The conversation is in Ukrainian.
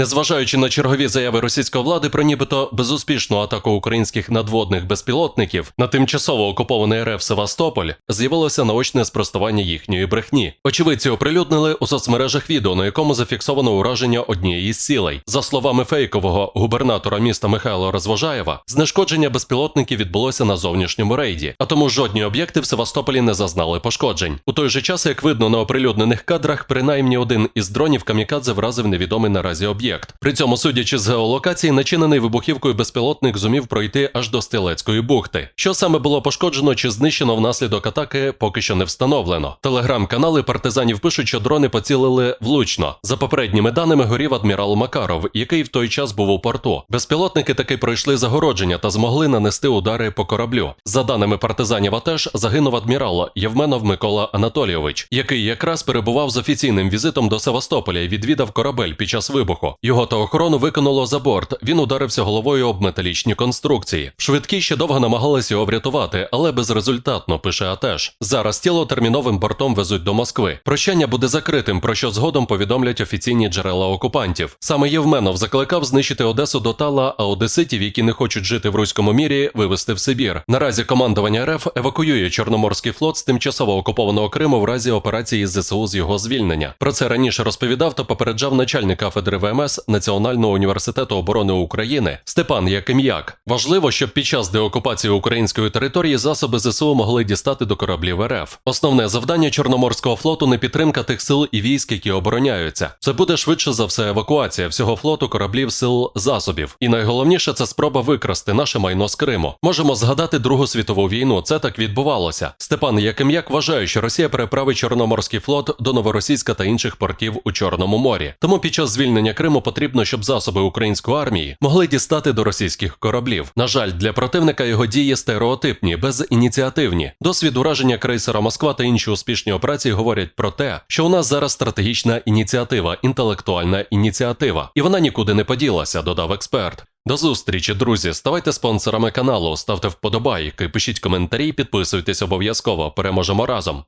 Незважаючи на чергові заяви російської влади про нібито безуспішну атаку українських надводних безпілотників на тимчасово окупований РФ Севастополь, з'явилося наочне спростування їхньої брехні. Очевидці оприлюднили у соцмережах відео, на якому зафіксовано ураження однієї з цілей. За словами фейкового губернатора міста Михайла Розвожаєва, знешкодження безпілотників відбулося на зовнішньому рейді, а тому жодні об'єкти в Севастополі не зазнали пошкоджень. У той же час, як видно на оприлюднених кадрах, принаймні один із дронів камікадзе вразив невідомий наразі об'єкт. При цьому, судячи з геолокації, начинений вибухівкою безпілотник зумів пройти аж до Стрілецької бухти. Що саме було пошкоджено чи знищено внаслідок атаки, поки що не встановлено. Телеграм-канали партизанів пишуть, що дрони поцілили влучно. За попередніми даними горів адмірал Макаров, який в той час був у порту. Безпілотники таки пройшли загородження та змогли нанести удари по кораблю. За даними партизанів, АТЕШ загинув адмірал Євменов Микола Анатолійович, який якраз перебував з офіційним візитом до Севастополя і відвідав корабель під час вибуху. Його та охорону викинуло за борт. Він ударився головою об металічні конструкції. Швидкі ще довго намагалися його врятувати, але безрезультатно, пише АТЕШ. Зараз тіло терміновим бортом везуть до Москви. Прощання буде закритим, про що згодом повідомлять офіційні джерела окупантів. Саме Євменов закликав знищити Одесу до Тала, а одеситів, які не хочуть жити в руському мірі, вивезти в Сибір. Наразі командування РФ евакуює Чорноморський флот з тимчасово окупованого Криму в разі операції ЗСУ з його звільнення. Про це раніше розповідав та попереджав начальник кафедри ВМС Національного університету оборони України Степан Яким'як. Важливо, щоб під час деокупації української території засоби ЗСУ могли дістати до кораблів РФ. Основне завдання Чорноморського флоту не підтримка тих сил і військ, які обороняються. Це буде швидше за все евакуація всього флоту кораблів сил засобів. І найголовніше це спроба викрасти наше майно з Криму. Можемо згадати Другу світову війну. Це так відбувалося. Степан Яким'як вважає, що Росія переправить Чорноморський флот до Новоросійська та інших портів у Чорному морі. Тому під час звільнення Криму потрібно, щоб засоби української армії могли дістати до російських кораблів. На жаль, для противника його дії стереотипні, безініціативні. Досвід ураження крейсера Москва та інші успішні операції говорять про те, що у нас зараз стратегічна ініціатива, інтелектуальна ініціатива, і вона нікуди не поділася, додав експерт. До зустрічі, друзі. Ставайте спонсорами каналу, ставте вподобайки, пишіть коментарі, підписуйтесь обов'язково. Переможемо разом.